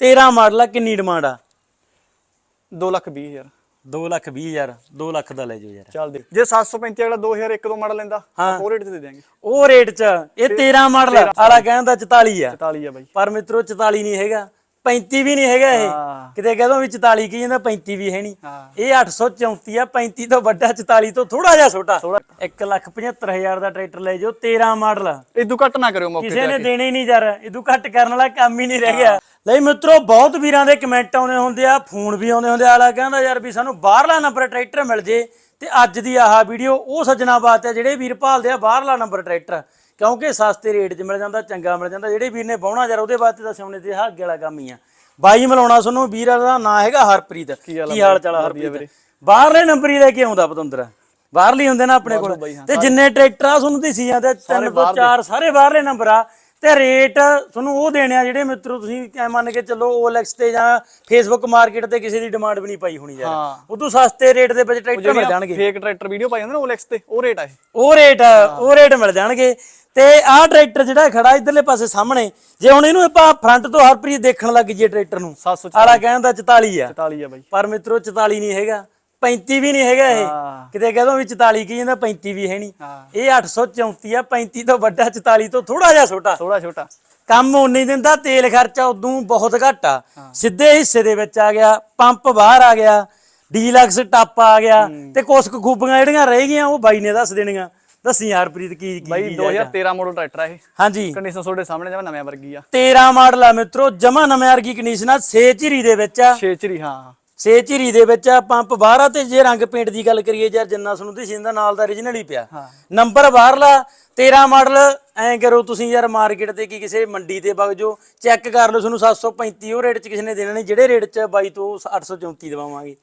13 model ਆ ਕਿੰਨੀ demand ਆ? 2 ਲੱਖ 20 ਹਜ਼ਾਰ। 2 ਲੱਖ 20 ਹਜ਼ਾਰ 2 ਲੱਖ ਦਾ ਲੈ ਜਾਓ ਯਾਰ। ਚੱਲ ਦੇ। ਜੇ 735 ਅਗਲਾ 2001 ਤੋਂ ਮਾਡਲ ਲੈਂਦਾ ਹਾਂ। ਉਹ ਰੇਟ ਤੇ ਦੇ ਦਿਆਂਗੇ। ਉਹ ਰੇਟ 'ਚ ਇਹ 13 ਮਾਡਲ ਆਲਾ ਕਹਿੰਦਾ 44 ਆ। 44 ਆ ਬਾਈ। ਪਰ ਮਿੱਤਰੋ 44 ਨਹੀਂ ਹੈਗਾ। 35 ਵੀ ਨਹੀਂ ਹੈਗਾ ਇਹ। ਹਾਂ। ਕਿਤੇ ਕਹਦੋ ਵੀ 44 ਕੀ ਜਾਂਦਾ 35 ਵੀ ਹੈ ਨਹੀਂ। ਇਹ 834 ਆ 35 ਤੋਂ ਵੱਡਾ 44 ਤੋਂ ਥੋੜਾ ਜਿਹਾ ਛੋਟਾ। ਥੋੜਾ 1 ਲੱਖ 75000 ਦਾ ਟਰੈਕਟਰ ਲੈ ਜਾਓ 13 ਮਾਡਲ ਇਦੋਂ ਘੱਟ ਨਾ ਕਰਿਓ ਮੌਕੇ ਕਿਸੇ ਨੇ ਦੇਣੇ ਹੀ ਨਹੀਂ ਯਾਰ। ਇਦੋਂ ਘੱਟ ਕਰਨ ਵਾਲਾ ਕੰਮ ਹੀ ਨਹੀਂ ਰਹਿ ਗਿਆ। ਲਈ ਮਿੱਤਰੋ ਬਹੁਤ ਵੀਰਾਂ ਦੇ ਕਮੈਂਟ ਆਉਂਦੇ ਹੁੰਦੇ ਆ ਫੋਨ ਵੀ ਆਉਂਦੇ ਹੁੰਦੇ ਆ ਆਲਾ ਕਹਿੰਦਾ ਯਾਰ ਵੀ ਸਾਨੂੰ ਬਾਹਰਲਾ ਨੰਬਰ ਟਰੈਕਟਰ ਮਿਲ ਜੇ ਤੇ ਅੱਜ ਦੀ ਆਹ ਵੀਡੀਓ ਉਹ ਸੱਜਣਾ ਬਾਤ ਹੈ ਜਿਹੜੇ ਵੀਰ ਭਾਲਦੇ ਆ ਬਾਹਰਲਾ ਨੰਬਰ ਟਰੈਕਟਰ ਕਿਉਂਕਿ ਸਸਤੇ ਰੇਟ 'ਚ ਮਿਲ ਜਾਂਦਾ ਚੰਗਾ ਮਿਲ ਜਾਂਦਾ ਜਿਹੜੇ ਵੀਰ ਨੇ ਬਾਉਣਾ ਯਾਰ ਉਹਦੇ ਵਾਸਤੇ ਤਾਂ ਸੋਨੇ ਤੇ ਹਾਗੇ ਵਾਲਾ ਕੰਮ ਹੀ ਆ। ਬਾਈ ਮਿਲਾਉਣਾ ਤੁਹਾਨੂੰ ਵੀਰ ਦਾ ਨਾਂ ਹੈਗਾ ਹਰਪ੍ਰੀਤ। ਕੀ ਹਾਲ ਚਾਲ ਹਰਪ੍ਰੀਤ। ਬਾਹਰਲੇ ਨੰਬਰ ਹੀ ਲੈ ਕੇ ਆਉਂਦਾ ਪਤੰਦਰ। ਬਾਹਰਲੀ ਹੁੰਦੇ ਨਾ ਆਪਣੇ ਕੋਲ। ਤੇ ਜਿੰਨੇ ਟਰੈਕਟਰ ਆ ਤੁਹਾਨੂੰ ਦਿਸੀ ਜਾਂਦੇ ਤਿੰਨ ਤੋਂ। ਚਾਰ ਸਾਰੇ ਬਾਹਰਲੇ ਨੰਬਰ ਆ। ਤੇ ਰੇਟ ਤੁਹਾਨੂੰ ਉਹ ਦੇਣੇ ਆ ਜਿਹੜੇ ਮਿੱਤਰੋ ਤੁਸੀਂ ਐ ਮੰਨ ਕੇ ਚੱਲੋ OLX ਤੇ ਜਾਂ ਫੇਸਬੁੱਕ ਮਾਰਕੀਟ ਤੇ ਕਿਸੇ ਦੀ ਡਿਮਾਂਡ ਵੀ ਨਹੀਂ ਪਾਈ ਹੋਣੀ ਯਾਰ। ਉਦੋਂ ਸਸਤੇ ਰੇਟ ਦੇ ਵਿੱਚ ਟਰੈਕਟਰ ਮਿਲ ਜਾਣਗੇ। ਫੇਕ ਟਰੈਕਟਰ ਵੀਡੀਓ ਪਾਈ ਹੁੰਦੇ ਨਾ OLX ਤੇ ਉਹ ਰੇਟ ਆ ਇਹ। ਉਹ ਰੇਟ ਉਹ ਰੇਟ ਮਿਲ ਜਾਣਗੇ। ਤੇ ਆਹ ਟਰੈਕਟਰ ਜਿਹੜਾ ਖੜਾ ਇਧਰਲੇ ਪਾਸੇ ਸਾਹਮਣੇ ਜੇ ਹੁਣ ਇਹਨੂੰ ਆਪਾਂ ਫਰੰਟ ਤੋਂ ਹਰਪ੍ਰੀਤ ਦੇਖਣ ਲੱਗ ਜੀਏ ਟਰੈਕਟਰ ਨੂੰ 744 ਆਲਾ ਕਹਿੰਦਾ 44 ਆ। 44 ਆ ਬਾਈ। ਪਰ ਮਿੱਤਰੋ 44 ਨਹੀਂ ਹੈਗਾ। 35 ਵੀ ਨਹੀਂ ਹੈਗਾ ਇਹ। ਹਾਂ। ਕਿਤੇ ਕਹਦੋ ਵੀ 44 ਕੀ ਜਾਂਦਾ 35 ਵੀ ਹੈ ਨਹੀਂ। ਹਾਂ। ਇਹ 834 ਆ 35 ਤੋਂ ਵੱਡਾ 44 ਤੋਂ ਥੋੜਾ ਜਿਹਾ ਛੋਟਾ। ਥੋੜਾ ਛੋਟਾ। ਕੰਮ ਉਨੀ ਦਿੰਦਾ ਤੇਲ ਖਰਚਾ ਉਦੋਂ ਬਹੁਤ ਘੱਟ ਆ। ਸਿੱਧੇ ਹਿੱਸੇ ਦੇ ਵਿੱਚ ਆ ਗਿਆ ਪੰਪ ਬਾਹਰ ਆ ਗਿਆ ਡੀਲਕਸ ਟੱਪ ਆ ਗਿਆ ਤੇ ਕੁਛ ਕੁ ਖੂਬੀਆਂ ਜਿਹੜੀਆਂ ਰਹਿ ਗਈਆਂ ਉਹ ਬਾਈ ਨੇ ਦੱਸ ਦੇਣੀਆਂ। ਦੱਸੀ ਹਰਪ੍ਰੀਤ ਕੀ ਕੀ ਬਾਈ ਚੀਜ਼ ਆ ਇਹ? 2013 ਮਾਡਲ ਟਰੈਕਟਰ ਆ ਇਹ। ਹਾਂਜੀ। ਕੰਡੀਸ਼ਨ ਤੁਹਾਡੇ ਸਾਹਮਣੇ ਜਮਾ ਨਵੇਂ ਵਰਗੀ ਆ। 13 ਮਾਡਲ ਆ ਮਿੱਤਰੋ ਜਮਾ ਨਵੇਂ ਵਰਗੀ ਕੰਡੀਸ਼ਨ ਆ ਛੇ ਝਿਰੀ ਦੇ ਵਿੱਚ ਆ। ਛੇਚਰੀ ਹਾਂ। ਛੇ ਝਿਰੀ ਦੇ ਵਿੱਚ ਪੰਪ ਬਾਹਰ ਤੇ ਜੇ ਰੰਗ ਪੇਂਟ ਦੀ ਗੱਲ ਕਰੀਏ ਯਾਰ ਜਿੰਨਾ ਤੁਹਾਨੂੰ ਦਿਸੀ ਜਾਂਦਾ ਨਾਲ ਦਾ origignal ਹੀ ਪਿਆ। ਨੰਬਰ ਬਾਹਰਲਾ 13 ਮਾਡਲ ਐਂ ਕਰੋ ਤੁਸੀਂ ਯਾਰ ਮਾਰਕੀਟ ਤੇ ਕੀ ਕਿਸੇ ਮੰਡੀ ਤੇ ਵਗ ਜਾਓ ਚੈੱਕ ਕਰ ਲਓ ਤੁਹਾਨੂੰ 735 ਉਹ ਰੇਟ 'ਚ ਕਿਸੇ ਨੇ ਦੇਣਾ ਨਹੀਂ ਜਿਹੜੇ ਰੇਟ 'ਚ ਬਾਈ ਤੋਂ 834 ਦਵਾਵਾਂਗੇ।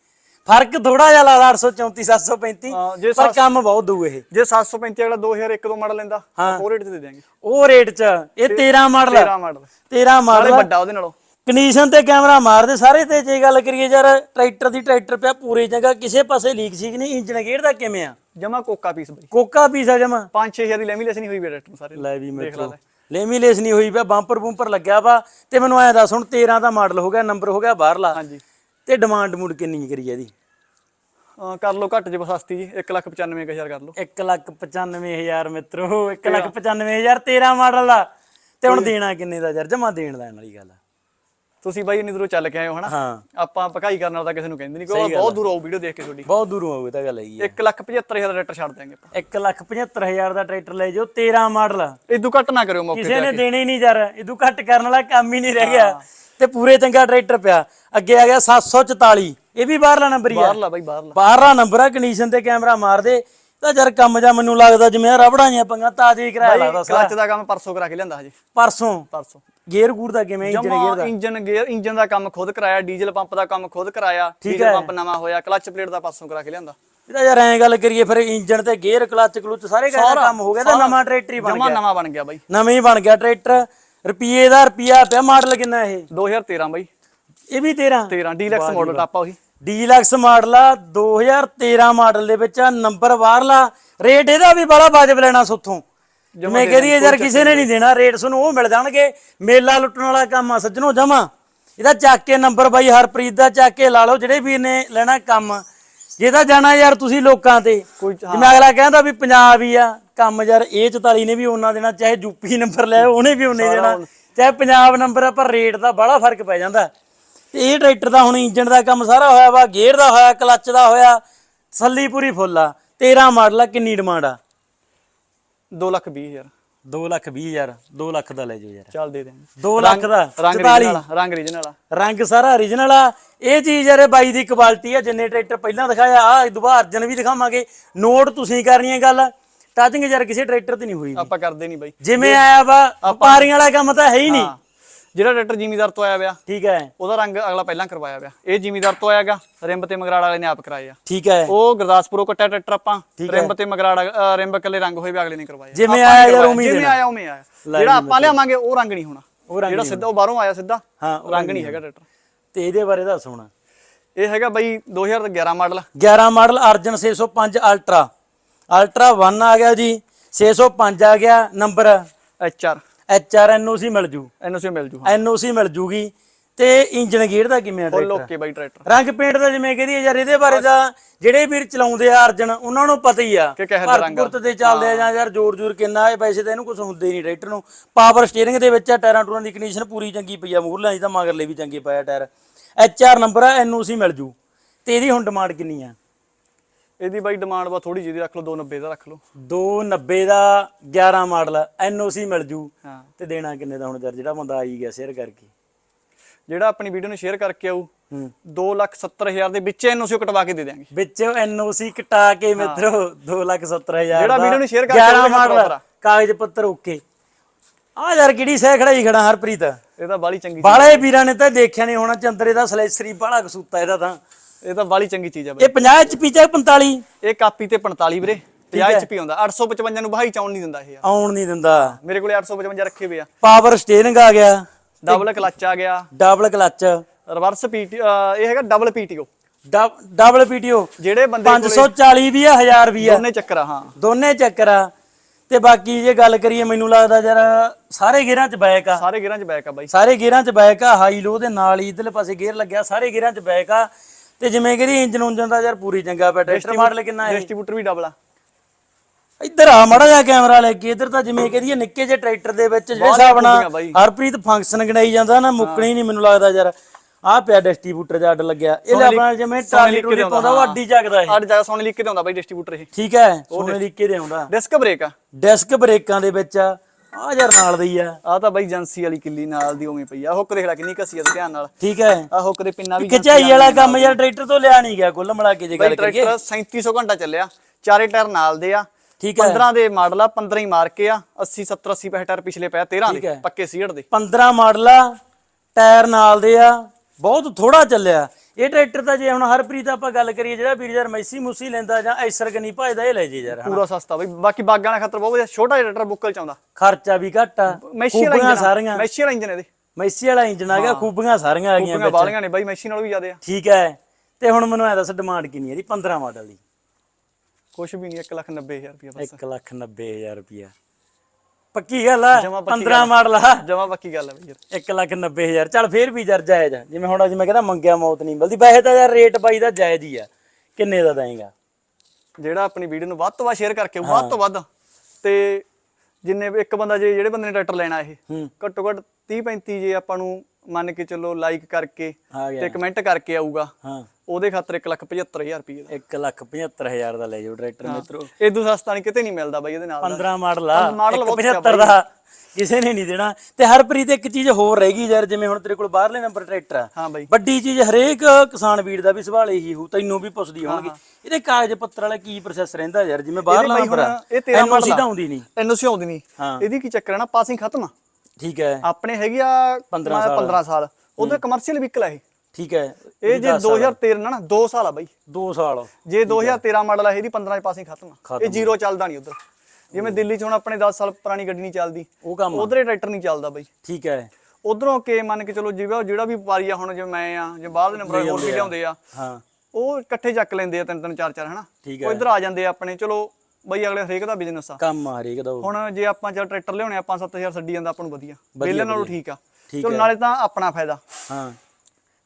ਫ਼ਰਕ ਥੋੜਾ ਜਿਹਾ ਲੱਗਦਾ 834 735 ਹਾਂ, ਜੇ ਪਰ ਕੰਮ ਬਹੁਤ ਦੂ ਇਹ। ਜੇ 735 ਅਗਲਾ 2001 ਤੋਂ ਮਾਡਲ ਲੈਂਦਾ। ਉਹ ਰੇਟ ਤੇ ਦੇ ਦਿਆਂਗੇ। ਉਹ ਰੇਟ 'ਚ ਇਹ 13 ਮਾਡਲ 13 ਮਾਡਲ। 13 ਨਾਲੇ ਮਾਡਲ ਵੱਡਾ ਉਹਦੇ ਨਾਲੋਂ। ਕੰਡੀਸ਼ਨ ਤੇ ਕੈਮਰਾ ਮਾਰਦੇ ਸਾਰੇ ਤੇ ਜੇ ਗੱਲ ਕਰੀਏ ਯਾਰ ਟਰੈਕਟਰ ਦੀ ਟਰੈਕਟਰ ਪਿਆ ਪੂਰੀ ਜਗ੍ਹਾ ਕਿਸੇ ਪਾਸੇ ਲੀਕ ਸੀਕ ਨਹੀਂ ਇੰਜਨ ਗੇਅਰ ਦਾ ਕਿਵੇਂ ਆ? ਜਮਾ ਕੋਕਾ ਪੀਸ ਬਾਈ। ਕੋਕਾ ਪੀਸਾ ਜਮਾ। 5-6000 ਦੀ ਲੈਮੀਲੇਸ਼ਨ ਨਹੀਂ ਹੋਈ ਵੀ ਟਰੈਕਟਰ ਸਾਰੇ। ਲੈ ਵੀ ਦੇਖ ਲਾ ਲੈ। ਲੈਮੀਲੇਸ ਨਹੀਂ ਹੋਈ ਪਿਆ ਬੰਪਰ ਬੂੰਪਰ ਲੱਗਿਆ ਵਾ ਤੇ ਮੈਨੂੰ ਐ ਦੱਸ ਹੁਣ 13 ਦਾ ਮਾਡਲ ਹੋ ਗਿਆ ਨੰਬਰ ਹੋ ਗਿਆ ਬਾਹਰਲਾ ਹਾਂਜੀ। ਤੇ ਡਿਮਾਂਡ ਮੂਡ ਕਿੰਨੀ ਕਰੀ ਇਹਦੀ? ਅਹ ਕਰ ਲਓ ਘੱਟ ਜੇ ਸਸਤੀ ਜੀ 195000 ਕਰ ਲਓ। 195000 ਮਿੱਤਰੋ 195000 13 ਮਾਡਲ ਦਾ ਤੇ ਹੁਣ ਦੇਣਾ ਕਿੰਨੇ ਦਾ ਯਾਰ ਜਮਾ ਦੇਣ ਲੈਣ ਵਾਲੀ ਗੱਲ ਆ। ਤੁਸੀਂ ਬਾਈ ਇੰਨੀ ਦੂਰੋਂ ਚੱਲ ਕੇ ਆਏ ਹੋ ਹਨਾ? ਹਾਂ। ਆਪਾਂ ਭਕਾਈ ਕਰਨ ਵਾਲਾ ਤਾਂ ਕਿਸੇ ਨੂੰ ਕਹਿੰਦੇ ਨਹੀਂ ਕੋਈ ਬਹੁਤ ਦੂਰ ਆਉ ਵੀਡੀਓ ਦੇਖ ਕੇ ਤੁਹਾਡੀ। ਬਹੁਤ ਦੂਰੋਂ ਆਉ ਇਹ ਤਾਂ ਗੱਲ ਹੈਗੀ ਆ। 175000 ਦਾ ਟਰੈਕਟਰ ਛੱਡ ਦਿਆਂਗੇ ਆਪਾਂ। 175000 ਦਾ ਟਰੈਕਟਰ ਲੈ ਜਾਓ 13 ਮਾਡਲ। ਇਦੋਂ ਘੱਟ ਨਾ ਕਰਿਓ ਮੌਕੇ ਕਿਸੇ ਨੇ ਦੇਣੇ ਹੀ ਨਹੀਂ ਯਾਰ ਇਦੋਂ ਘੱਟ ਕਰਨ ਵਾਲਾ ਕੰਮ ਹੀ ਨਹੀਂ ਰਹਿ ਗਿਆ। ਤੇ ਪੂਰੇ ਚੰਗਾ ਟਰੈਕਟਰ ਪਿਆ। ਅੱਗੇ ਆ ਗਿਆ 744 ਇਹ ਵੀ ਬਾਹਰਲਾ ਨੰਬਰ ਹੀ ਆ। ਬਾਹਰਲਾ ਬਾਈ ਬਾਹਰਲਾ। ਬਾਹਰਲਾ ਨੰਬਰ ਆ ਕੰਡੀਸ਼ਨ ਤੇ ਕੈਮਰਾ ਮਾਰ ਦੇ ਤਾਂ ਯਾਰ ਕੰਮ ਜਾ ਮੈਨੂੰ ਲੱਗਦਾ ਜਿਵੇਂ ਆਹ ਰਬੜਾਂ ਜੀਆਂ ਪੰਗਾ ਤਾਜ਼ੇ ਹੀ ਕਰਾਇਆ ਲੱਗਦਾ ਸਾਰਾ। ਕਲਚ ਦਾ ਕੰਮ ਪਰਸੋਂ ਕਰਾ ਕੇ ਲਿਆਂਦਾ ਹਜੇ। ਪਰਸੋਂ। ਪਰਸੋਂ। ਗੇਅਰ ਗੂਰ ਦਾ ਕਿਵੇਂ ਇੰਜਨ ਗੇਅਰ ਜਮਾ ਦਾ? ਇੰਜਨ ਗੇਅਰ ਇੰਜਨ ਦਾ ਕੰਮ ਖੁਦ ਕਰਾਇਆ ਡੀਜ਼ਲ ਪੰਪ ਦਾ ਕੰਮ ਖੁਦ ਕਰਾਇਆ ਡੀਜ਼ਲ ਪੰਪ ਨਵਾਂ ਹੋਇਆ ਕਲਚ ਪਲੇਟ ਦਾ ਪਰਸੋਂ ਕਰਾ ਕੇ ਲਿਆਂਦਾ। ਇਹਦਾ ਯਾਰ ਐਂ ਗੱਲ ਕਰੀਏ ਫਿਰ ਇੰਜਨ ਤੇ ਗੇਅਰ ਕਲਚ ਕਲੁਚ ਸਾਰੇ ਕੰਮ ਹੋ ਗਿਆ ਤਾਂ ਨਵਾਂ ਟਰੈਕਟਰ ਹੀ ਬਣ ਜਮਾ ਗਿਆ। ਨਵਾਂ ਬਣ ਗਿਆ ਬਾਈ। ਨਵੇਂ ਹੀ ਬਣ ਗਿਆ ਟਰੈਕਟਰ। ਰੁਪਈਏ ਦਾ ਰੁਪਿਆ ਪਿਆ ਮਾਡਲ ਕਿੰਨਾ ਇਹ? 2013 ਬਾਈ। ਇਹ ਵੀ 13 13 ਡੀਲਕਸ ਮਾਡਲ ਟਾਪਾ ਉਹੀ। ਡੀਲਕਸ ਮਾਡਲ ਆ 2013 ਮਾਡਲ ਦੇ ਵਿੱਚ ਨੰਬਰ ਬਾਹਰਲਾ। ਰੇਟ ਇਹਦਾ ਵੀ ਬੜਾ ਵਾਜਬ ਲੈਣਾ ਸੁੱਥੋਂ। ਜਿਵੇਂ ਕਹਦੀਏ ਯਾਰ ਕਿਸੇ ਨੇ ਨਹੀਂ ਦੇਣਾ ਰੇਟ ਤੁਹਾਨੂੰ ਉਹ ਮਿਲ ਜਾਣਗੇ ਮੇਲਾ ਲੁੱਟਣ ਵਾਲਾ ਕੰਮ ਆ ਸੱਜਣੋ ਜਮਾ। ਇਹਦਾ ਚੱਕ ਕੇ ਨੰਬਰ ਬਾਈ ਹਰਪ੍ਰੀਤ ਦਾ ਚੱਕ ਕੇ ਲਾ ਲਓ ਜਿਹੜੇ ਵੀਰ ਨੇ ਲੈਣਾ ਕੰਮ। ਜਿਹਦਾ ਜਾਣਾ ਯਾਰ ਤੁਸੀਂ ਲੋਕਾਂ ਤੇ। ਜਿਵੇਂ ਅਗਲਾ ਕਹਿੰਦਾ ਵੀ ਪੰਜਾਬ ਹੀ ਆ ਕੰਮ ਯਾਰ ਇਹ 44 ਨੇ ਵੀ ਉਹਨਾਂ ਦੇਣਾ ਚਾਹੇ ਯੂਪੀ ਨੰਬਰ ਲੈ ਉਹਨੇ ਵੀ ਉਹਨੇ ਦੇਣਾ। ਚਾਹੇ ਪੰਜਾਬ ਨੰਬਰ ਆ ਪਰ ਰੇਟ ਦਾ ਬੜਾ ਫ਼ਰਕ ਪੈ ਜਾਂਦਾ। ਤੇ ਇਹ ਟਰੈਕਟਰ ਦਾ ਹੁਣ ਇੰਜਨ ਦਾ ਕੰਮ ਸਾਰਾ ਹੋਇਆ ਵਾ ਗੇਅਰ ਦਾ ਹੋਇਆ ਕਲੱਚ ਦਾ ਹੋਇਆ ਸੱਲੀ ਪੂਰੀ ਫੁੱਲ ਆ 13 ਮਾਡਲ ਆ ਕਿੰਨੀ ਡਿਮਾਂਡ ਆ। 2 ਲੱਖ 20 ਹਜ਼ਾਰ। 2 ਲੱਖ 20 ਹਜ਼ਾਰ 2 ਲੱਖ ਦਾ ਲੈ ਜਾਓ ਯਾਰ। ਚੱਲ ਦੇ ਦਿਆਂਗੇ 2 ਲੱਖ ਦਾ ਰੰਗ 44 ਰੀਜਨਲ ਰੰਗ ਰੀਜਨਲ ਆ। ਰੰਗ ਸਾਰਾ origignal ਆ। ਇਹ ਚੀਜ਼ ਯਾਰੇ ਬਾਈ ਦੀ ਕੁਆਲਿਟੀ ਆ ਜਿੰਨੇ ਟਰੈਕਟਰ ਪਹਿਲਾਂ ਦਿਖਾਇਆ ਆ ਦੁਬਾਰਾ ਅਰਜਨ ਵੀ ਦਿਖਾਵਾਂਗੇ। ਨੋਟ ਤੁਸੀਂ ਕਰਨੀ ਹੈ ਗੱਲ। ਟਾਚਿੰਗ ਯਾਰ ਕਿਸੇ ਟਰੈਕਟਰ ਤੇ ਨਹੀਂ ਹੋਈ ਆਪਾਂ ਕਰਦੇ ਨਹੀਂ ਬਾਈ। ਜਿਵੇਂ ਆਇਆ ਵਾ ਵਪਾਰੀਆਂ ਵਾਲਾ ਕੰਮ ਤਾਂ ਹੈ ਹੀ ਨਹੀਂ। ਜਿਹੜਾ ਟਰੈਕਟਰ ਜ਼ਿਮੀਦਾਰ ਤੋਂ ਆਇਆ ਵਿਆ ਠੀਕ ਹੈ। ਉਹਦਾ ਰੰਗ ਅਗਲਾ ਪਹਿਲਾਂ ਕਰਵਾਇਆ ਵਿਆ ਇਹ ਜ਼ਿਮੀਦਾਰ ਤੋਂ ਆਇਆਗਾ ਰਿੰਬ ਤੇ ਮਗਰਾੜ ਵਾਲੇ ਨੇ ਆਪ ਕਰਾਏ ਆ। ਠੀਕ ਹੈ। ਉਹ ਗੁਰਦਾਸਪੁਰੋਂ ਕੱਟਿਆ ਟਰੈਕਟਰ ਆਪਾਂ ਰਿੰਬ ਤੇ ਮਗਰਾੜ ਰਿੰਬ ਕੱਲੇ ਰੰਗ ਹੋਏ ਵੀ ਅਗਲੇ ਨੇ ਕਰਵਾਏ। ਜਿਵੇਂ ਆਇਆ ਯਾਰ ਹੀ ਜਿਵੇਂ ਆਇਆ ਉਵੇਂ ਆਇਆ। ਜਿਹੜਾ ਆਪਾਂ ਲਿਆਵਾਂਗੇ ਉਹ ਰੰਗ ਨਹੀਂ ਹੋਣਾ। ਉਹ ਰੰਗ ਜਿਹੜਾ ਸਿੱਧਾ ਉਹ ਬਾਹਰੋਂ ਆਇਆ ਸਿੱਧਾ ਹਾਂ ਰੰਗ ਨਹੀਂ ਹੈਗਾ ਟਰੈਕਟਰ। ਤੇ ਇਹਦੇ ਬਾਰੇ ਦੱਸ ਹੁਣ। ਇਹ ਹੈਗਾ ਬਾਈ 2011 model. 11 model Arjun 605 ultra. Ultra 1 ਆ ਗਿਆ ਜੀ 605 ਆ ਗਿਆ number HR H R N O C ਮਿਲ ਜੂ। ਐਨਓਸੀ ਮਿਲ ਜੂ ਐਨ ਓ ਸੀ ਮਿਲ ਜੂਗੀ। ਤੇ ਇੰਜਨ ਗੇਅਰ ਦਾ ਕਿਵੇਂ ਆ ਫੁੱਲ ਟਰੈਕਟਰ ਓਕੇ ਬਾਈ ਟਰੈਕਟਰ ਰੰਗ ਪੇਂਟ ਦਾ ਜਿਵੇਂ ਕਹਦੀ ਯਾਰ ਇਹਦੇ ਬਾਰੇ ਤਾਂ ਜਿਹੜੇ ਵੀਰ ਚਲਾਉਂਦੇ ਆ ਅਰਜਨ ਉਹਨਾਂ ਨੂੰ ਪਤਾ ਹੀ ਆ। ਕਿ ਕਿਹੋ ਜਿਹਾ ਰੰਗ ਆ। ਭਰਤ ਤੇ ਚੱਲਦੇ ਆ ਜਾਂ ਯਾਰ ਜੋਰ ਜੋਰ ਕਿੰਨਾ ਇਹ ਪੈਸੇ ਤਾਂ ਇਹਨੂੰ ਕੁਝ ਹੁੰਦੇ ਨਹੀਂ ਟਰੈਕਟਰ ਨੂੰ। ਪਾਵਰ ਸਟੀਅਰਿੰਗ ਦੇ ਵਿੱਚ ਆ ਟਾਇਰਾਂ ਟੂਰਾਂ ਦੀ ਕੰਡੀਸ਼ਨ ਪੂਰੀ ਚੰਗੀ ਪਈ ਆ ਮੂਰਲਾਂ ਦੀ ਤਾਂ ਮਗਰਲੇ ਵੀ ਚੰਗੇ ਪਏ ਆ ਟਾਇਰ। ਐਚ ਆਰ ਨੰਬਰ ਆ ਐਨਓਸੀ ਮਿਲ ਜੂ। ਤੇ ਇਹਦੀ ਹੁਣ ਡਿਮਾਂਡ ਕਿੰਨੀ ਆ? ਇਹਦੀ ਬਾਈ ਡਿਮਾਂਡ ਬਾ ਥੋੜੀ ਜਿਹੀ ਰੱਖ ਲਓ 290 ਦਾ ਰੱਖ ਲਓ। 290 ਦਾ 11 ਮਾਡਲ ਐਨਓਸੀ ਮਿਲ ਜੂ। ਹਾਂ। ਤੇ ਦੇਣਾ ਕਿੰਨੇ ਦਾ ਹੁਣ ਯਾਰ ਜਿਹੜਾ ਬੰਦਾ ਆਈ ਗਿਆ ਸ਼ੇਅਰ ਕਰਕੇ? ਜਿਹੜਾ ਆਪਣੀ ਵੀਡੀਓ ਨੂੰ ਸ਼ੇਅਰ ਕਰਕੇ ਆਊ ਹੂੰ। 270000 ਦੇ ਵਿੱਚ ਅਸੀਂ ਕਟਵਾ ਕੇ ਦੇ ਦਿਆਂਗੇ। ਵਿੱਚ ਐਨਓਸੀ ਕਟਾ ਕੇ ਮਿੱਤਰੋ 270000 ਜਿਹੜਾ video ਨੂੰ share ਕਰਕੇ 11 ਉਹਦੇ ਨਾਲ ਮਾਡਲ। ਕਾਗਜ਼ ਪੱਤਰ ਓਕੇ। ਆ ਯਾਰ ਕਿਹੜੀ ਸਹਿ ਖੜਾਈ ਖੜਾ ਹਰਪ੍ਰੀਤ? ਇਹ ਤਾਂ ਬਾਲੀ ਚੰਗੀ ਬਾਲੇ ਵੀਰਾਂ ਨੇ ਤਾਂ ਦੇਖਿਆ ਨਹੀਂ ਹੋਣਾ ਚੰਦਰੇ ਦਾ ਸਲੈਸਰੀ ਬਾਲਾ ਕਸੂਤਾ ਇਹਦਾ ਤਾਂ। ਇਹ ਤਾਂ ਬਾਲੀ ਚੰਗੀ ਚੀਜ਼ ਆ ਬਾਈ। ਇਹ 50 ਐਚਪੀ ਚ 45 ਇਹ ਕਾਪੀ ਤੇ 45 ਵੀਰੇ 50 HP ਆਉਂਦਾ। 855 ਨੂੰ ਬਹਾਈ ਚਾਉਣ ਨਹੀਂ ਦਿੰਦਾ ਇਹ ਯਾਰ ਆਉਣ ਨਹੀਂ ਦਿੰਦਾ। ਮੇਰੇ ਕੋਲੇ 855 ਰੱਖੇ ਹੋਏ ਆ। ਪਾਵਰ ਸਟੀਅਰਿੰਗ ਆ ਗਿਆ। ਡਬਲ ਕਲਚ ਆ ਗਿਆ। ਡਬਲ ਕਲਚ ਰਿਵਰਸ ਪੀਟੀ ਇਹ ਹੈਗਾ ਡਬਲ ਪੀਟੀਓ ਡਬਲ ਪੀਟੀਓ ਜਿਹੜੇ ਬੰਦੇ ਕੋਲੇ 540 ਵੀ ਆ 1000 ਵੀ ਆ। ਦੋਨੇ ਚੱਕਰ ਆ ਹਾਂ। ਦੋਨੇ ਚੱਕਰ ਆ। ਤੇ ਬਾਕੀ ਜੇ ਗੱਲ ਕਰੀਏ ਮੈਨੂੰ ਲੱਗਦਾ ਯਾਰ ਸਾਰੇ ਗੇਅਰਾਂ 'ਚ ਬੈਕ ਆ। ਸਾਰੇ ਗੇਅਰਾਂ 'ਚ ਬੈਕ ਆ ਬਾਈ। ਸਾਰੇ ਗੇਅਰਾਂ 'ਚ ਬੈਕ ਆ। ਹਾਈ ਲੋ ਦੇ ਨਾਲ ਹੀ ਇਧਰਲੇ ਪਾਸੇ ਗੇਅਰ ਲੱਗਿਆ। ਸਾਰੇ ਗੇਅਰਾਂ 'ਚ ਬੈਕ ਆ। ਤੇ ਜਿਵੇਂ ਕਿ ਇੰਜਨ ਉਂਜਨ ਦਾ ਯਾਰ ਪੂਰੀ ਚੰਗਾ ਪਿਆ ਟਰੈਕਟਰ ਮਾਡਲ ਕਿੰਨਾ ਹੈ ਡਿਸਟ੍ਰੀਬਿਊਟਰ ਵੀ ਡਬਲ ਆ। ਇੱਧਰ ਆ ਮੜਾ ਜਾ ਕੈਮਰਾ ਲੈ ਕੇ ਇੱਧਰ ਤਾਂ ਜਿਵੇਂ ਕਹਦੀਏ ਨਿੱਕੇ ਜਿਹੇ ਟਰੈਕਟਰ ਦੇ ਵਿੱਚ ਜਿਹੜੇ ਹਿਸਾਬ ਨਾਲ। ਹਰਪ੍ਰੀਤ ਫੰਕਸ਼ਨ ਗਣਾਈ ਜਾਂਦਾ ਨਾ ਮੁੱਕਣੀ ਨਹੀਂ ਮੈਨੂੰ ਲੱਗਦਾ ਯਾਰ। ਆ ਪਿਆ ਡਿਸਟ੍ਰੀਬਿਊਟਰ ਜਾਂ ਅੱਡ ਲੱਗਿਆ। ਇਹ ਆਪਣਾ ਜਿਵੇਂ ਟਰਾਲੀ ਟਰੂਲੀ ਪਾਉਂਦਾ ਉਹ ਅੱਡੀ ਚੱਕਦਾ ਇਹ। ਅੱਡ ਜਾ ਸੋਨੇ ਲਿਖ ਕੇ ਤੇ ਆਉਂਦਾ ਬਾਈ ਡਿਸਟ੍ਰੀਬਿਊਟਰ ਇਹ। ਠੀਕ ਹੈ ਸੋਨੇ ਲਿਖੇ ਦੇ ਆਉਂਦਾ। ਡਿਸਕ ਬ੍ਰੇਕ ਆ। ਡਿਸਕ ਬ੍ਰੇਕਾਂ ਦੇ ਵਿੱਚ ਆ ਯਾਰ ਨਾਲ ਦੀ ਆ। ਆ ਤਾਂ ਬਾਈ ਏਜੰਸੀ ਵਾਲੀ ਕਿੱਲੀ ਨਾਲ ਦੀ ਉਵੇਂ ਪਈ ਆ। ਹੁੱਕ ਦੇਖ ਲੈ ਕਿੰਨੀ ਕਸੀ ਆ ਧਿਆਨ ਨਾਲ। ਠੀਕ ਹੈ। ਆ ਹੁੱਕ ਦੇ ਪਿੰਨਾ ਵੀ ਖਿਚਾਈ ਵਾਲਾ ਕੰਮ ਯਾਰ ਟਰੈਕਟਰ ਤੋਂ ਲਿਆ ਨਹੀਂ ਗਿਆ ਕੁੱਲ ਮਿਲਾ ਕੇ ਜੇ ਗੱਲ ਕਰੀਏ। ਟਰੈਕਟਰ 3700 ਘੰਟਾ ਚੱਲਿਆ। ਚਾਰੇ ਟਾਇਰ ਨਾਲ ਦੇ ਆ। ਠੀਕ ਹੈ। 15 ਦੇ ਮਾਡਲ ਆ 15 ਹੀ ਮਾਰ ਕੇ ਆ। 80 70 80 ਪੈਸੇ ਟਾਇਰ ਪਿਛਲੇ ਪਿਆ 13 ਠੀਕ ਦੇ। ਪੱਕੇ ਸੀਟ ਦੇ। 15 ਮਾਡਲ ਆ ਟਾਇਰ ਨਾਲ ਦੇ ਆ। ਬਹੁਤ ਥੋੜਾ ਚੱਲਿਆ। ਇਹ ਟਰੈਕਟਰ ਤਾਂ ਜੇ ਹੁਣ ਹਰਪ੍ਰੀਤ ਆਪਾਂ ਗੱਲ ਕਰੀਏ ਜਿਹੜਾ ਵੀਰ ਯਾਰ ਮੈਸੀ ਮੂਸੀ ਲੈਂਦਾ ਜਾਂ ਐਸਰ ਗਨੀ ਭਜਦਾ ਇਹ ਲੈ ਜੇ ਯਾਰ। ਪੂਰਾ ਸਸਤਾ ਬਾਈ। ਬਾਕੀ ਬਾਗਾਂ ਦਾ ਖਤਰ ਬਹੁਤ ਵਧੀਆ। ਛੋਟਾ ਜਿਹਾ ਟਰੈਕਟਰ ਬੁੱਕਲ ਚ ਆਉਂਦਾ। ਖਰਚਾ ਵੀ ਘੱਟ ਆ। ਮੈਸ਼ੀ ਵਾਲਾ ਇੰਜਨ ਸਾਰੀਆਂ। ਮੈਸ਼ੀ ਵਾਲਾ ਇੰਜਨ ਇਹਦੇ। ਮੈਸੀ ਵਾਲਾ ਇੰਜਨ ਆ ਗਿਆ ਖੂਬੀਆਂ ਸਾਰੀਆਂ ਆ ਗਈਆਂ ਖੂਬੀਆਂ ਬਾਲੀਆਂ ਨੇ ਬਾਈ ਮੈਸ਼ੀ ਨਾਲੋਂ ਵੀ ਜ਼ਿਆਦਾ ਆ। ਠੀਕ ਹੈ। ਤੇ ਹੁਣ ਮੈਨੂੰ ਐ ਦੱਸ ਡਿਮਾਂਡ ਕਿੰਨੀ ਹੈ ਇਹਦੀ? 15 ਮਾਡਲ ਦੀ। ਕੁਛ ਵੀ ਨਹੀਂ 190000 ਰੁਪਏ ਬਸ। 1 ਲੱਖ 90000 ਰੁਪਿਆ ਪੱਕੀ ਗੱਲ ਆ ਜਮਾਂ ਪੱਕੀ 15 ਮਾਡਲ ਆ। ਜਮਾ ਪੱਕੀ ਗੱਲ ਹੈ ਬਾਈ ਯਾਰ 1 ਲੱਖ 90000 ਚੱਲ ਫੇਰ ਵੀ ਜਰ ਜਾਇਜ਼ ਆ। ਜਿਵੇਂ ਹੁਣ ਅੱਜ ਮੈਂ ਕਹਿੰਦਾ ਮੰਗਿਆ ਮੌਤ ਨਹੀਂ ਮਿਲਦੀ ਵੈਸੇ ਤਾਂ ਯਾਰ ਰੇਟ ਬਾਈ ਦਾ ਜਾਇਜ਼ ਹੀ ਆ। ਕਿੰਨੇ ਦਾ ਦੇਂਗਾ ਜਿਹੜਾ ਆਪਣੀ ਵੀਡੀਓ ਨੂੰ ਵੱਧ ਤੋਂ ਵੱਧ ਸ਼ੇਅਰ ਕਰਕੇ ਵੱਧ ਤੋਂ ਵੱਧ। ਤੇ ਜਿੰਨੇ ਵੀ ਇੱਕ ਬੰਦਾ ਜੇ ਜਿਹੜੇ ਬੰਦੇ ਨੇ ਟਰੈਕਟਰ ਲੈਣਾ ਇਹ ਹੂੰ। ਘੱਟੋ ਘੱਟ 30 35 ਜੇ ਆਪਾਂ ਨੂੰ ਮੰਨ ਕੇ ਚੱਲੋ ਲਾਈਕ ਕਰਕੇ ਆ ਗਿਆ। ਤੇ ਕਮੈਂਟ ਕਰਕੇ ਆਊਗਾ। ਹਾਂ। ਉਹਦੇ ਖਾਤਰ 175000 ਰੁਪਏ ਦਾ। 1 ਲੱਖ 75000 ਦਾ ਲੈ ਜਾਓ ਟਰੈਕਟਰ ਮਿੱਤਰੋ। ਇਦੋਂ ਸਸਤਾ ਨਹੀਂ ਕਿਤੇ ਨਹੀਂ ਮਿਲਦਾ ਬਾਈ ਇਹਦੇ ਨਾਲ ਦਾ। 15 ਮਾਡਲ ਆ। ਮਾਡਲ ਬਹੁਤ 75 ਦਾ। ਕਿਸੇ ਨੇ ਨਹੀਂ ਦੇਣਾ। ਤੇ ਹਰਪ੍ਰੀਤ ਇੱਕ ਚੀਜ਼ ਹੋਰ ਰਹਿ ਗਈ ਯਾਰ ਜਿਵੇਂ ਹੁਣ ਤੇਰੇ ਕੋਲ ਬਾਹਰਲੇ ਨੰਬਰ ਟਰੈਕਟਰ ਆ। ਵੱਡੀ ਚੀਜ਼ ਹਰੇਕ ਕਿਸਾਨ ਵੀਰ ਦਾ ਵੀ ਸਵਾਲ ਇਹੀ ਹੋ ਤੈਨੂੰ ਵੀ ਪੁੱਛਦੀ ਹੋਣਗੇ। ਇਹਦੇ ਕਾਗਜ਼ ਪੱਤਰ ਵਾਲਾ ਕੀ ਪ੍ਰੋਸੈਸ ਰਹਿੰਦਾ ਯਾਰ? ਜਿਵੇਂ ਬਾਹਰਲਾ ਬਾਈ ਨੰਬਰ ਇਹ ਤੇਰਾ ਮਾਡਲ ਤਾਂ ਆਉਂਦੀ ਨਹੀਂ। ਐਨਓਸੀ ਆਉਂਦੀ ਨਹੀਂ। ਇਹਦੀ ਕੀ ਚੱਕਰ ਹੈ ਨਾ? ਪਾਸਿੰਗ ਖਤਮ ਆ। ਠੀਕ ਹੈ। ਆਪਣੇ ਹੈਗੀ ਆ 15 ਸਾਲ। 15 ਸਾਲ। ਉਹਦੇ ਕਮਰਸ਼ੀਅਲ ਵਹੀਕਲ ਇਹ। ਠੀਕ ਹੈ ਇਹ ਜੇ 2013 ਨਾ ਨਾ 2 ਸਾਲ ਆ ਬਾਈ। 2 ਸਾਲ। ਜੇ 2013 ਮਾਡਲ ਆ ਇਹਦੀ 15 ਚ ਪਾਸਿੰਗ ਖਤਮ ਇਹ ਜ਼ੀਰੋ ਚੱਲਦਾ ਨਹੀਂ ਉਧਰ। ਜਿਵੇਂ ਦਿੱਲੀ ਚ ਹੁਣ ਆਪਣੇ 10 ਸਾਲ ਪੁਰਾਣੀ ਗੱਡੀ ਨਹੀਂ ਚੱਲਦੀ ਉਹ ਕੰਮ ਆ। ਉਧਰ ਹੀ ਟਰੈਕਟਰ ਨਹੀਂ ਚੱਲਦਾ ਬਾਈ। ਠੀਕ ਹੈ। ਉਧਰੋਂ ਕੇ ਮੰਨ ਕੇ ਚਲੋ ਜਿਵੇਂ ਉਹ ਜਿਹੜਾ ਵੀ ਵਪਾਰੀ ਆ ਹੁਣ ਜਿਵੇਂ ਮੈਂ ਆ ਜੇ ਬਾਹਰ ਦੇ ਨੰਬਰ ਹੋਰ ਵੀ ਲਿਆਉਂਦੇ ਆ। ਹਾਂ। ਉਹ ਇਕੱਠੇ ਚੱਕ ਲੈਂਦੇ ਆ ਤਿੰਨ ਤਿੰਨ ਚਾਰ ਚਾਰ ਹਨਾ। ਠੀਕ ਉਹ ਇੱਧਰ ਆ ਜਾਂਦੇ ਆ ਆਪਣੇ ਚਲੋ ਬਈ ਅਗਲੇ ਹਰੇਕ ਦਾ ਬਿਜ਼ਨਸ ਆ। ਕੰਮ ਆ ਹਰੇਕ ਦਾ ਉਹ। ਹੁਣ ਜੇ ਆਪਾਂ ਚੱਲ ਟਰੈਕਟਰ ਲਿਆਉਣੇ ਆ 5-7000 ਛੱਡੀ ਜਾਂਦਾ ਆਪਾਂ ਨੂੰ ਵਧੀਆ। ਬਿੱਲ ਨਾਲੋਂ ਠੀਕ ਆ। ਠੀਕ ਚਲੋ ਨਾਲੇ ਤਾਂ ਆਪਣਾ ਫਾਇਦਾ। ਹਾਂ।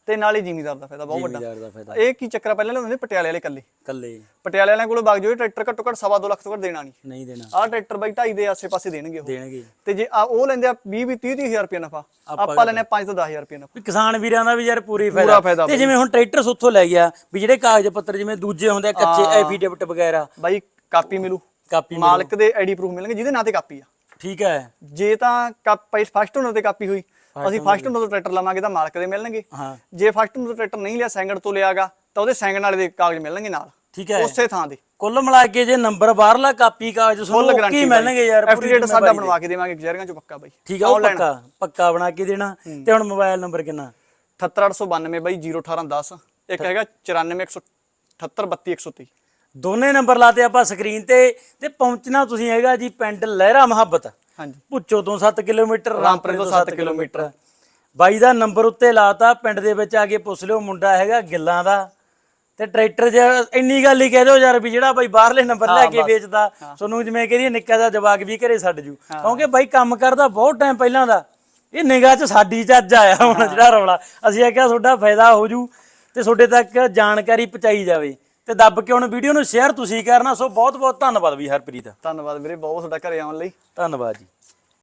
ਤੇ ਨਾਲੇ ਜ਼ਿਮੀਦਾਰ ਦਾ ਫਾਇਦਾ ਬਹੁਤ ਵੱਡਾ। ਜ਼ਿਮੀਦਾਰ ਦਾ ਫਾਇਦਾ। ਇਹ ਕੀ ਚੱਕਰ ਆ ਪਹਿਲਾਂ ਲਿਆਉਂਦੇ ਸੀ ਪਟਿਆਲੇ ਵਾਲੇ ਕੱਲੇ ਕੱਲੇ ਪਟਿਆਲੇ ਵਾਲਿਆਂ ਕੋਲ ਵਗ ਜਾਓ ਇਹ ਟਰੈਕਟਰ ਘੱਟੋ ਘੱਟ ਸਵਾ ਦੋ ਲੱਖ ਤੋਂ ਘੱਟ ਦੇਣਾ ਨਹੀਂ। ਨਹੀਂ ਦੇਣਾ। ਆਹ ਟਰੈਕਟਰ ਬਾਈ ਢਾਈ ਦੇ ਆਸੇ-ਪਾਸੇ ਦੇਣਗੇ ਉਹ। ਦੇਣਗੇ। ਤੇ ਜੇ ਆ ਉਹ ਲੈਂਦੇ ਆ 20 20 30 ਹਜ਼ਾਰ ਰੁਪਏ ਨਫਾ। ਆਪਾਂ ਲੈਨੇ 5 ਤੋਂ 10000 ਰੁਪਏ ਨਫਾ। ਵੀ ਕਿਸਾਨ ਵੀਰਾਂ ਦਾ ਵੀ ਯਾਰ ਪੂਰੀ ਪੂਰਾ ਫਾਇਦਾ। ਫਾਇਦਾ ਤੇ ਜਿਵੇਂ ਹੁਣ ਟਰੈਕਟਰ ਸੁੱਥੋਂ ਲੈ ਗਿਆ ਵੀ ਜਿਹੜੇ ਕਾਗਜ਼ ਪੱਤਰ ਜਿਵੇਂ ਦੂਜੇ ਹੁੰਦੇ ਆ ਕੱਚੇ ਐਫੀਡੇਵਿਟ ਵਗੈਰਾ। ਬਾਈ ਕਾਪੀ ਮਿਲੂ। ਕਾਪੀ ਮਾਲਕ ਦੇ ਆਈਡੀ ਪ੍ਰੂਫ ਮਿਲਣਗੇ ਜਿਹਦੇ ਨਾਂ ਤੇ ਕਾਪੀ ਆ। ਠੀਕ ਹੈ। ਜੇ ਤਾਂ ਕਾਪੀ ਫਸਟ ਓਨਰ ਤੇ ਕਾਪੀ ਹੋਈ ਅਸੀਂ ਫਸਟ ਓਨਰ ਤੋਂ ਟਰੈਕਟਰ ਲਵਾਂਗੇ ਤਾਂ ਮਾਲਕ ਦੇ ਮਿਲਣਗੇ। ਹਾਂ। ਜੇ ਫਸਟ ਓਨਰ ਤੋਂ ਟਰੈਕਟਰ ਨਹੀਂ ਲਿਆ ਸੈਂਗਡ ਤੋਂ ਲਿਆਗਾ ਤਾਂ ਉਹਦੇ ਸੈਂਗਡ ਵਾਲੇ ਦੇ ਕਾਗਜ਼ ਮਿਲਣਗੇ ਨਾਲ। ਠੀਕ ਹੈ। ਉਸੇ ਥਾਂ ਦੇ ਕੁੱਲ ਮਿਲਾ ਕੇ ਜੇ ਨੰਬਰ ਬਾਹਰਲਾ ਕਾਪੀ ਕਾਗਜ਼ ਤੁਹਾਨੂੰ ਕੀ ਮਿਲਣਗੇ ਯਾਰ ਪੂਰੀ ਐਫਡੀਡੇਟ ਸਾਡਾ ਬਣਵਾ ਕੇ ਦੇਵਾਂਗੇ ਗਜਰੀਆਂ ਚੋਂ ਪੱਕਾ ਬਾਈ। ਠੀਕ ਆ ਉਹ ਪੱਕਾ ਪੱਕਾ ਬਣਾ ਕੇ ਦੇਣਾ। ਤੇ ਹੁਣ ਮੋਬਾਈਲ ਨੰਬਰ ਕਿੰਨਾ? 78892 ਬਾਈ 01810 ਇੱਕ ਹੈਗਾ 9417832130 ਦੋਨੇ ਨੰਬਰ ਲਾਤੇ ਆਪਾਂ ਸਕਰੀਨ ਤੇ ਤੇ ਪਹੁੰਚਣਾ ਤੁਸੀਂ ਹੈਗਾ ਜੀ ਪਿੰਡ ਲਹਿਰਾ ਮੁਹੱਬਤ। ਹਾਂਜੀ। ਪੁੱਛੋ ਤੋਂ 7 ਕਿਲੋਮੀਟਰ ਰਾਮਪੁਰੇ ਤੋਂ 7 7 ਕਿਲੋਮੀਟਰ। ਬਾਈ ਦਾ ਨੰਬਰ ਉੱਤੇ ਲਾਤਾ ਪਿੰਡ ਦੇ ਵਿੱਚ ਆ ਕੇ ਪੁੱਛ ਲਿਓ ਮੁੰਡਾ ਹੈਗਾ ਗਿੱਲਾਂ ਦਾ। ਤੇ ਟਰੈਕਟਰ 'ਚ ਇੰਨੀ ਗੱਲ ਹੀ ਕਹਿ ਦਿਓ ਯਾਰ ਵੀ ਜਿਹੜਾ ਬਾਈ ਬਾਹਰਲੇ ਨੰਬਰ ਲੈ ਕੇ ਵੇਚਦਾ ਤੁਹਾਨੂੰ ਜਿਵੇਂ ਕਹਦੀ ਨਿੱਕਾ ਦਾ ਜਵਾਕ ਵੀ ਘਰੇ ਛੱਡ ਜੂ। ਕਿਉਂਕਿ ਬਾਈ ਕੰਮ ਕਰਦਾ ਬਹੁਤ ਟਾਈਮ ਪਹਿਲਾਂ ਦਾ। ਇਹ ਨਿਗਾਹ 'ਚ ਸਾਡੀ 'ਚ ਅੱਜ ਆਇਆ ਹੁਣ ਜਿਹੜਾ ਰੌਲਾ। ਅਸੀਂ ਆਖਿਆ ਤੁਹਾਡਾ ਫਾਇਦਾ ਹੋ ਜੂ ਤੇ ਤੁਹਾਡੇ ਤੱਕ ਜਾਣਕਾਰੀ ਪਹੁੰਚਾਈ ਜਾਵੇ। ਤੇ ਦੱਬ ਕੇ ਹੁਣ ਵੀਡੀਓ ਨੂੰ ਸ਼ੇਅਰ ਤੁਸੀਂ ਕਰਨਾ ਸੋ ਬਹੁਤ ਬਹੁਤ ਧੰਨਵਾਦ ਵੀ ਹਰਪ੍ਰੀਤ। ਧੰਨਵਾਦ ਵੀਰੇ ਬਹੁਤ ਤੁਹਾਡਾ ਘਰੇ ਆਉਣ ਲਈ। ਧੰਨਵਾਦ ਜੀ।